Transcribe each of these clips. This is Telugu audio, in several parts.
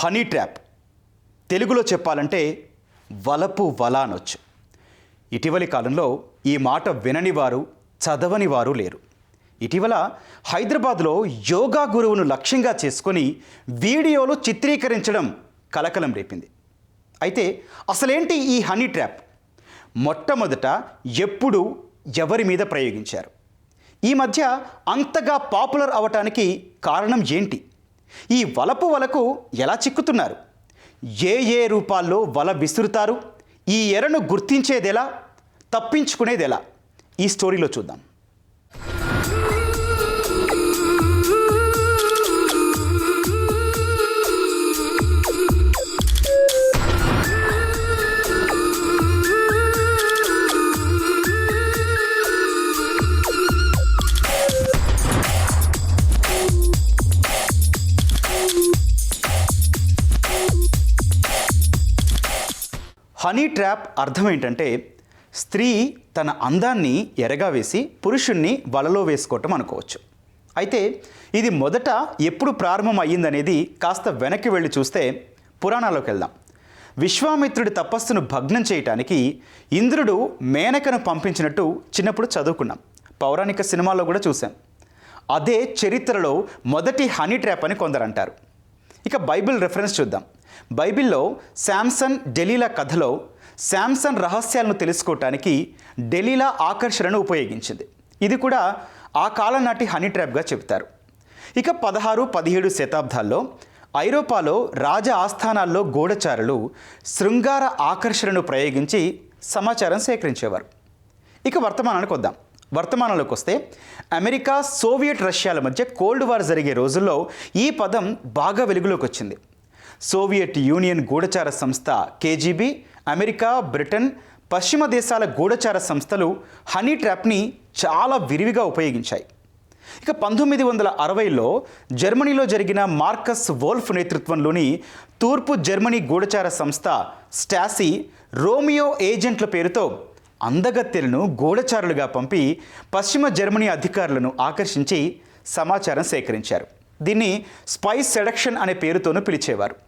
Honey trap. తెలుగులో చెప్పాలంటే వలపు వల అనొచ్చు. ఇటీవలి కాలంలో ఈ మాట వినని వారు చదవని వారు లేరు. ఇటీవల హైదరాబాద్లో యోగా గురువును లక్ష్యంగా చేసుకొని వీడియోలు చిత్రీకరించడం కలకలం రేపింది. అయితే అసలేంటి ఈ హనీ ట్రాప్? మొట్టమొదట ఎప్పుడు ఎవరి మీద ప్రయోగించారు? ఈ మధ్య అంతగా పాపులర్ అవటానికి కారణం ఏంటి? ఈ వలపు వలకు ఎలా చిక్కుతున్నారు? ఏ ఏ రూపాల్లో వల విసురుతారు? ఈ ఎరను గుర్తించేదెలా? తప్పించుకునేదెలా? ఈ స్టోరీలో చూద్దాం. హనీ ట్రాప్ అర్థం ఏంటంటే స్త్రీ తన అందాన్ని ఎరగా వేసి పురుషుణ్ణి వలలో వేసుకోవటం అనుకోవచ్చు. అయితే ఇది మొదట ఎప్పుడు ప్రారంభం అయ్యిందనేది కాస్త వెనక్కి వెళ్ళి చూస్తే పురాణాల్లోకి వెళ్దాం. విశ్వామిత్రుడి తపస్సును భగ్నం చేయటానికి ఇంద్రుడు మేనకను పంపించినట్టు చిన్నప్పుడు చదువుకున్నాం. పౌరాణిక సినిమాల్లో కూడా చూశాం. అదే చరిత్రలో మొదటి హనీ ట్రాప్ అని కొందరు అంటారు ఇక బైబిల్ రెఫరెన్స్ చూద్దాం. బైబిల్లో శాంసన్ డెలీలా కథలో శాంసన్ రహస్యాలను తెలుసుకోవటానికి డెలీలా ఆకర్షణను ఉపయోగించింది. ఇది కూడా ఆ కాలం నాటి హనీ ట్రాప్గా చెబుతారు. ఇక పదహారు పదిహేడు శతాబ్దాల్లో ఐరోపాలో రాజ ఆస్థానాల్లో గూఢచారులు శృంగార ఆకర్షణను ప్రయోగించి సమాచారం సేకరించేవారు. ఇక వర్తమానానికి వద్దాం. వర్తమానంలోకి వస్తే అమెరికా సోవియట్ రష్యాల మధ్య కోల్డ్ వార్ జరిగే రోజుల్లో ఈ పదం బాగా వెలుగులోకి వచ్చింది. సోవియట్ యూనియన్ గూఢచార సంస్థ కేజీబీ అమెరికా బ్రిటన్ పశ్చిమ దేశాల గూఢచార సంస్థలు హనీ ట్రాప్ని చాలా విరివిగా ఉపయోగించాయి. ఇక పంతొమ్మిది వందల అరవైలో జర్మనీలో జరిగిన మార్కస్ వోల్ఫ్ నేతృత్వంలోని తూర్పు జర్మనీ గూఢచార సంస్థ స్టాసీ రోమియో ఏజెంట్ల పేరుతో అందగత్తెలను గూఢచారులుగా పంపి పశ్చిమ జర్మనీ అధికారులను ఆకర్షించి సమాచారం సేకరించారు. దీన్ని స్పైస్ సెడక్షన్ అనే పేరుతోనూ పిలిచేవారు.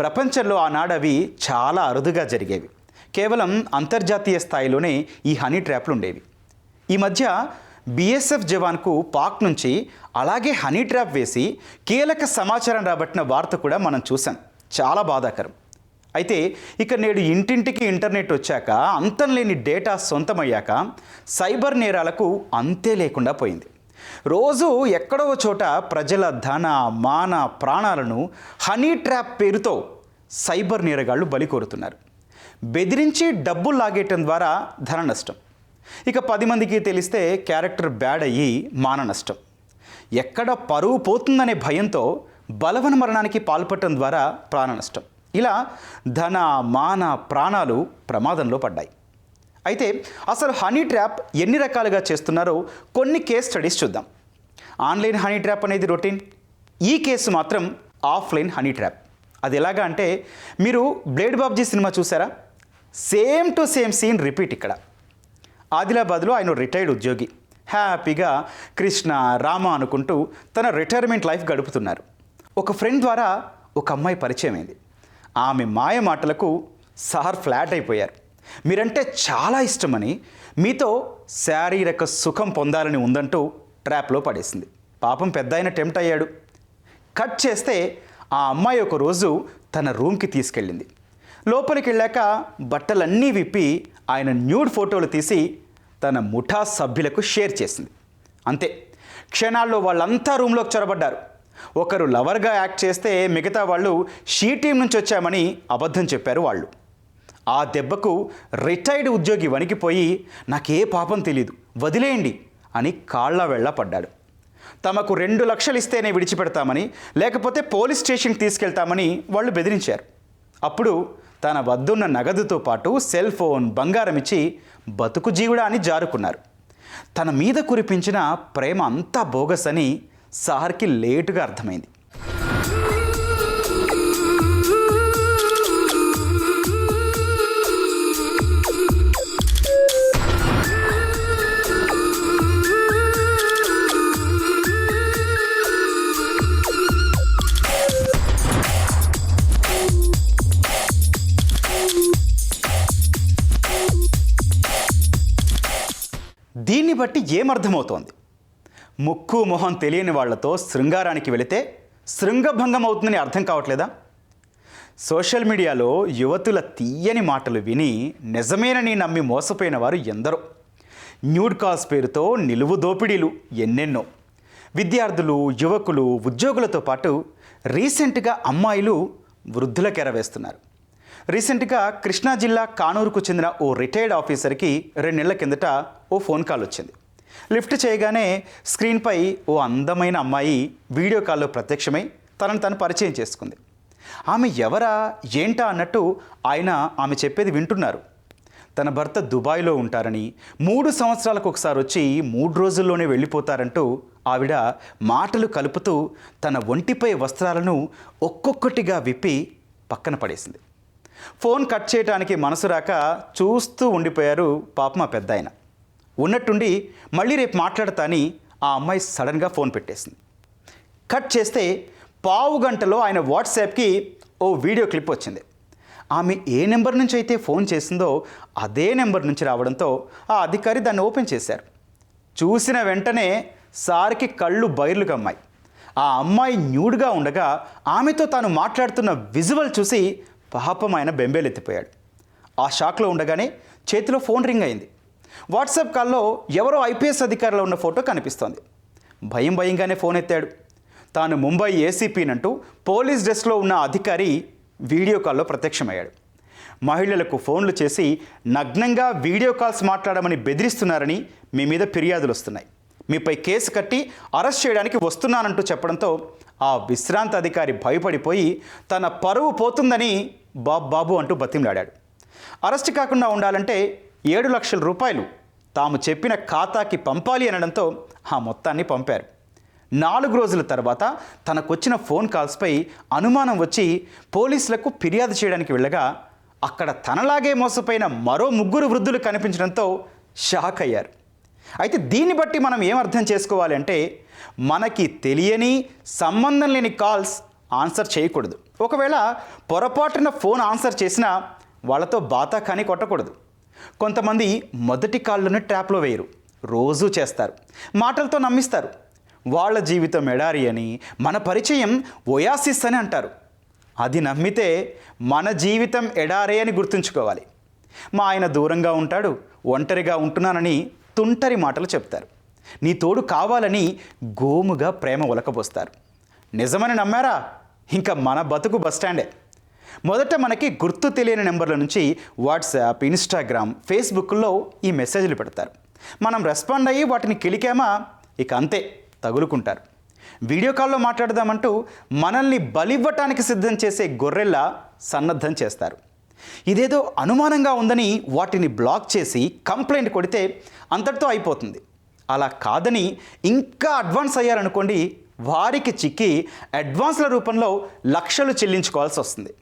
ప్రపంచంలో ఆనాడు అవి చాలా అరుదుగా జరిగేవి. కేవలం అంతర్జాతీయ స్థాయిలోనే ఈ హనీ ట్రాప్లు ఉండేవి. ఈ మధ్య బీఎస్ఎఫ్ జవాన్కు పాక్ నుంచి అలాగే హనీ ట్రాప్ వేసి కీలక సమాచారం రాబట్టిన వార్త కూడా మనం చూసాం చాలా బాధాకరం. అయితే ఇక నేడు ఇంటింటికి ఇంటర్నెట్ వచ్చాక అంతం లేని డేటా సొంతమయ్యాక సైబర్ నేరాలకు అంతే లేకుండా పోయింది. రోజు ఎక్కడో చోట ప్రజల ధన మాన ప్రాణాలను హనీ ట్రాప్ పేరుతో సైబర్ నేరగాళ్ళు బలి కోరుతున్నారు. బెదిరించి డబ్బులు లాగేయటం ద్వారా ధన నష్టం. ఇక పది మందికి తెలిస్తే క్యారెక్టర్ బ్యాడ్ అయ్యి మాన నష్టం. ఎక్కడ పరువు పోతుందనే భయంతో బలవన మరణానికి పాల్పడటం ద్వారా ప్రాణ నష్టం. ఇలా ధన మాన ప్రాణాలు ప్రమాదంలో పడ్డాయి. అయితే అసలు హనీ ట్రాప్ ఎన్ని రకాలుగా చేస్తున్నారో కొన్ని కేస్ స్టడీస్ చూద్దాం. ఆన్లైన్ హనీ ట్రాప్ అనేది రొటీన్? ఈ కేసు మాత్రం ఆఫ్లైన్ హనీ ట్రాప్. అది ఎలాగా అంటే మీరు బ్లేడ్ బాబ్జీ సినిమా చూసారా? Same to same scene repeat ఇక్కడ. ఆదిలాబాద్లో ఆయన రిటైర్డ్ ఉద్యోగి. హ్యాపీగా కృష్ణ రామ అనుకుంటూ తన రిటైర్మెంట్ లైఫ్ గడుపుతున్నారు. ఒక ఫ్రెండ్ ద్వారా ఒక అమ్మాయి పరిచయం అయింది. ఆమె మాయ మాటలకు సార్ ఫ్లాట్ అయిపోయారు. మీరంటే చాలా ఇష్టమని మీతో శారీరక సుఖం పొందాలని ఉందంటూ ట్రాప్లో పడేసింది. పాపం పెద్ద ఆయన టెంప్ట్ అయ్యాడు. కట్ చేస్తే ఆ అమ్మాయి ఒక రోజు తన రూమ్కి తీసుకెళ్ళింది. లోపలికి వెళ్ళాక బట్టలన్నీ విప్పి ఆయన న్యూడ్ ఫోటోలు తీసి తన ముఠా సభ్యులకు షేర్ చేసింది. అంతే. క్షణాల్లో వాళ్ళంతా రూమ్లోకి చొరబడ్డారు. ఒకరు లవర్గా యాక్ట్ చేస్తే మిగతా వాళ్ళు షీ టీం నుంచి వచ్చామని అబద్ధం చెప్పారు వాళ్ళు. ఆ దెబ్బకు రిటైర్డ్ ఉద్యోగి వణికిపోయి నాకే పాపం తెలియదు వదిలేయండి. అని కాళ్ళ వెళ్ళ పడ్డాడు. తమకు రెండు లక్షలు ఇస్తేనే విడిచిపెడతామని లేకపోతే పోలీస్ స్టేషన్కి తీసుకెళ్తామని వాళ్ళు బెదిరించారు. అప్పుడు తన వద్దున్న నగదుతో పాటు సెల్ ఫోన్ బంగారం ఇచ్చి బతుకు జీవుడా అని జారుకున్నారు. తన మీద కురిపించిన ప్రేమ అంతా బోగస్ అని సార్కి లేటుగా అర్థమైంది. దీన్ని బట్టి ఏమర్థమవుతోంది? ముక్కు మొహం తెలియని వాళ్ళతో శృంగారానికి వెళితే శృంగభంగం అవుతుందని అర్థం కావట్లేదా? సోషల్ మీడియాలో యువతుల తీయని మాటలు విని నిజమేనని నమ్మి మోసపోయిన వారు ఎందరో. న్యూడ్ కాల్స్ పేరుతో నిలువు దోపిడీలు ఎన్నెన్నో. విద్యార్థులు యువకులు ఉద్యోగులతో పాటు రీసెంట్గా అమ్మాయిలు వృద్ధులకు ఎరవేస్తున్నారు రీసెంట్గా కృష్ణా జిల్లా కానూరుకు చెందిన ఓ రిటైర్డ్ ఆఫీసర్కి రెండు నెలల కిందట ఓ ఫోన్ కాల్ వచ్చింది. లిఫ్ట్ చేయగానే స్క్రీన్పై ఓ అందమైన అమ్మాయి వీడియో కాల్లో ప్రత్యక్షమై తనను తను పరిచయం చేసుకుంది. ఆమె ఎవరా? ఏంటా? అన్నట్టు ఆయన ఆమె చెప్పేది వింటున్నారు. తన భర్త దుబాయ్లో ఉంటారని మూడు సంవత్సరాలకు ఒకసారి వచ్చి మూడు రోజుల్లోనే వెళ్ళిపోతారంటూ ఆవిడ మాటలు కలుపుతూ తన ఒంటిపై వస్త్రాలను ఒక్కొక్కటిగా విప్పి పక్కన పడేసింది. ఫోన్ కట్ చేయడానికి మనసు రాక చూస్తూ ఉండిపోయారు పాపం ఆ పెద్ద ఆయన ఉన్నట్టుండి మళ్ళీ రేపు మాట్లాడతా అని ఆ అమ్మాయి సడన్గా ఫోన్ పెట్టేసింది. కట్ చేస్తే పావు గంటలో ఆయన వాట్సాప్కి ఓ వీడియో క్లిప్ వచ్చింది. ఆమె ఏ నెంబర్ నుంచి అయితే ఫోన్ చేసిందో అదే నెంబర్ నుంచి రావడంతో ఆ అధికారి దాన్ని ఓపెన్ చేశారు. చూసిన వెంటనే సార్కి కళ్ళు బైర్లుగా కమ్మాయి. ఆ అమ్మాయి న్యూడ్గా ఉండగా ఆమెతో తాను మాట్లాడుతున్న విజువల్ చూసి పాపం ఆయన బెంబేలెత్తిపోయాడు. ఆ షాక్లో ఉండగానే చేతిలో ఫోన్ రింగ్ అయింది. వాట్సాప్ కాల్లో ఎవరో ఐపీఎస్ అధికారిలో ఉన్న ఫోటో కనిపిస్తోంది. భయం భయంగానే ఫోన్ ఎత్తాడు. తాను ముంబై ఏసీపీనంటూ పోలీస్ డ్రెస్లో ఉన్న అధికారి వీడియో కాల్లో ప్రత్యక్షమయ్యాడు. మహిళలకు ఫోన్లు చేసి నగ్నంగా వీడియో కాల్స్ మాట్లాడమని బెదిరిస్తున్నారని మీ మీద ఫిర్యాదులు వస్తున్నాయి మీపై కేసు కట్టి అరెస్ట్ చేయడానికి వస్తున్నానంటూ చెప్పడంతో ఆ విశ్రాంత అధికారి భయపడిపోయి తన పరువు పోతుందని బాబు బాబు అంటూ బతిమలాడాడు. అరెస్ట్ కాకుండా ఉండాలంటే ఏడు లక్షల రూపాయలు తాము చెప్పిన ఖాతాకి పంపాలి అనడంతో ఆ మొత్తాన్ని పంపారు. నాలుగు రోజుల తర్వాత తనకొచ్చిన ఫోన్ కాల్స్పై అనుమానం వచ్చి పోలీసులకు ఫిర్యాదు చేయడానికి వెళ్ళగా అక్కడ తనలాగే మోసపోయిన మరో ముగ్గురు వృద్ధులు కనిపించడంతో షాక్ అయ్యారు అయితే దీన్ని బట్టి మనం ఏం అర్థం చేసుకోవాలి అంటే మనకి తెలియని సంబంధం లేని కాల్స్ ఆన్సర్ చేయకూడదు. ఒకవేళ పొరపాటున ఫోన్ ఆన్సర్ చేసినా వాళ్ళతో బాతా కానీ కొట్టకూడదు. కొంతమంది మొదటి కాళ్ళను ట్రాప్లో వేయరు. రోజూ చేస్తారు. మాటలతో నమ్మిస్తారు. వాళ్ళ జీవితం ఎడారి అని మన పరిచయం ఒయాసిస్ అని అంటారు. అది నమ్మితే మన జీవితం ఎడారే అని గుర్తుంచుకోవాలి. మా ఆయన దూరంగా ఉంటాడు ఒంటరిగా ఉంటున్నానని తుంటరి మాటలు చెప్తారు. నీ తోడు కావాలని గోముగా ప్రేమ ఉలకబోస్తారు. నిజమని నమ్మారా? ఇంకా మన బతుకు బస్టాండే మొదట మనకి గుర్తు తెలియని నెంబర్ల నుంచి వాట్సాప్ ఇన్స్టాగ్రామ్ ఫేస్బుక్లో ఈ మెసేజ్లు పెడతారు. మనం రెస్పాండ్ అయ్యి వాటిని కిలికామా? ఇక అంతే తగులుకుంటారు. వీడియో కాల్లో మాట్లాడదామంటూ మనల్ని బలివ్వటానికి సిద్ధం చేసే గొర్రెల్లా సన్నద్ధం చేస్తారు. ఇదేదో అనుమానంగా ఉందని వాటిని బ్లాక్ చేసి కంప్లైంట్ కొడితే అంతటితో అయిపోతుంది. అలా కాదని ఇంకా అడ్వాన్స్ అయ్యారనుకోండి వారికి చిక్కి అడ్వాన్స్ల రూపంలో లక్షలు చెల్లించుకోవాల్సి వస్తుంది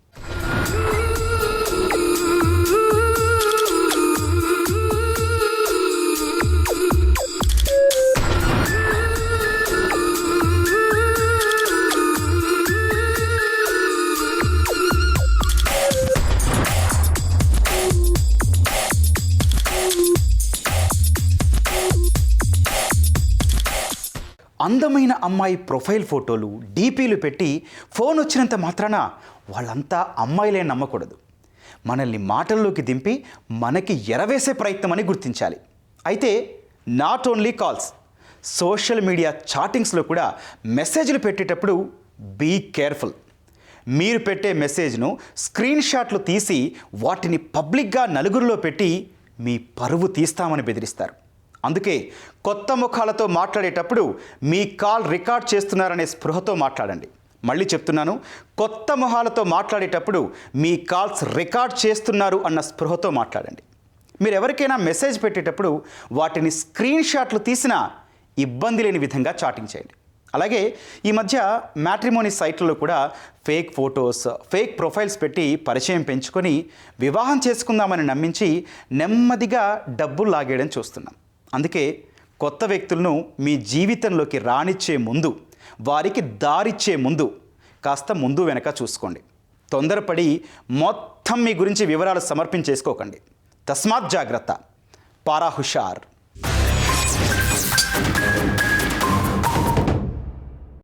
అందమైన అమ్మాయి ప్రొఫైల్ ఫోటోలు డీపీలు పెట్టి ఫోన్ వచ్చినంత మాత్రాన వాళ్ళంతా అమ్మాయిలే నమ్మకూడదు. మనల్ని మాటల్లోకి దింపి మనకి ఎరవేసే ప్రయత్నం అని గుర్తించాలి. అయితే not only calls social media చాటింగ్స్లో కూడా మెసేజ్లు పెట్టేటప్పుడు బీ కేర్ఫుల్ మీరు పెట్టే మెసేజ్ను స్క్రీన్ షాట్లు తీసి వాటిని పబ్లిక్గా నలుగురిలో పెట్టి మీ పరువు తీస్తామని బెదిరిస్తారు. అందుకే కొత్త ముఖాలతో మాట్లాడేటప్పుడు మీ కాల్ రికార్డ్ చేస్తున్నారనే స్పృహతో మాట్లాడండి. మళ్ళీ చెప్తున్నాను కొత్త మొహాలతో మాట్లాడేటప్పుడు మీ కాల్స్ రికార్డ్ చేస్తున్నారు అన్న స్పృహతో మాట్లాడండి. మీరు ఎవరికైనా మెసేజ్ పెట్టేటప్పుడు వాటిని స్క్రీన్ షాట్లు తీసినా ఇబ్బంది లేని విధంగా చాటింగ్ చేయండి. అలాగే ఈ మధ్య మ్యాట్రిమోనీ సైట్లలో కూడా ఫేక్ ఫొటోస్ ఫేక్ ప్రొఫైల్స్ పెట్టి పరిచయం పెంచుకొని వివాహం చేసుకుందామని నమ్మించి నెమ్మదిగా డబ్బులు లాగేయడం చూస్తున్నాం. అందుకే కొత్త వ్యక్తులను మీ జీవితంలోకి రానిచ్చే ముందు వారికి దారిచ్చే ముందు కాస్త ముందు వెనక చూసుకోండి. తొందరపడి మొత్తం మీ గురించి వివరాలు సమర్పించేసుకోకండి. తస్మాత్ జాగ్రత్త. పారాహుషార్.